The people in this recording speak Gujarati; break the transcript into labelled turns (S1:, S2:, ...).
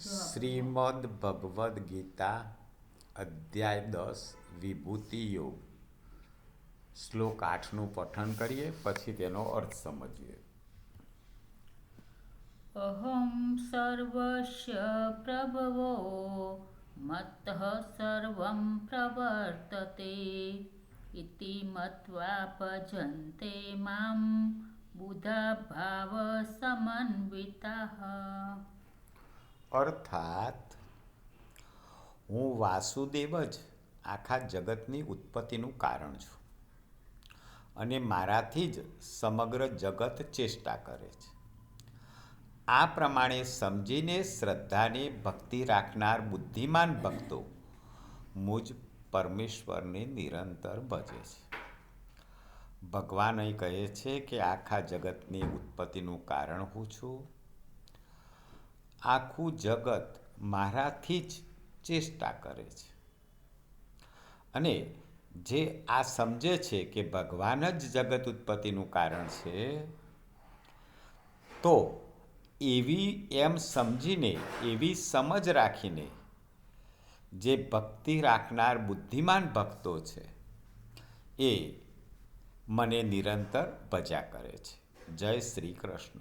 S1: શ્રીમદ ભગવદ્ ગીતા, અધ્યાય દસ વિભૂતિ યોગ શ્લોક આઠનું પઠન કરીએ, પછી તેનો અર્થ સમજીએ.
S2: અહં સર્વસ્ય પ્રભવો મત સર્વં પ્રવર્તતે, ઇતિ મત્વા ભજન્તે માં બુધા ભાવ સમન્વિતાઃ.
S1: અર્થાત હું વાસુદેવ જ આખા જગતની ઉત્પત્તિનું કારણ છું અને મારાથી જ સમગ્ર જગત ચેષ્ટા કરે છે. આ પ્રમાણે સમજીને શ્રદ્ધાને ભક્તિ રાખનાર બુદ્ધિમાન ભક્તો મુજ પરમેશ્વરને નિરંતર ભજે છે. ભગવાન કહે છે કે આખા જગતની ઉત્પત્તિનું કારણ હું છું. આખું જગત મારાથી જ ચેષ્ટા કરે છે. અને જે આ સમજે છે કે ભગવાન જ જગત ઉત્પત્તિનું કારણ છે, તો એવી એમ સમજીને, એવી સમજ રાખીને, જે ભક્તિ રાખનાર બુદ્ધિમાન ભક્તો છે, એ મને નિરંતર ભજા કરે છે. જય શ્રી કૃષ્ણ.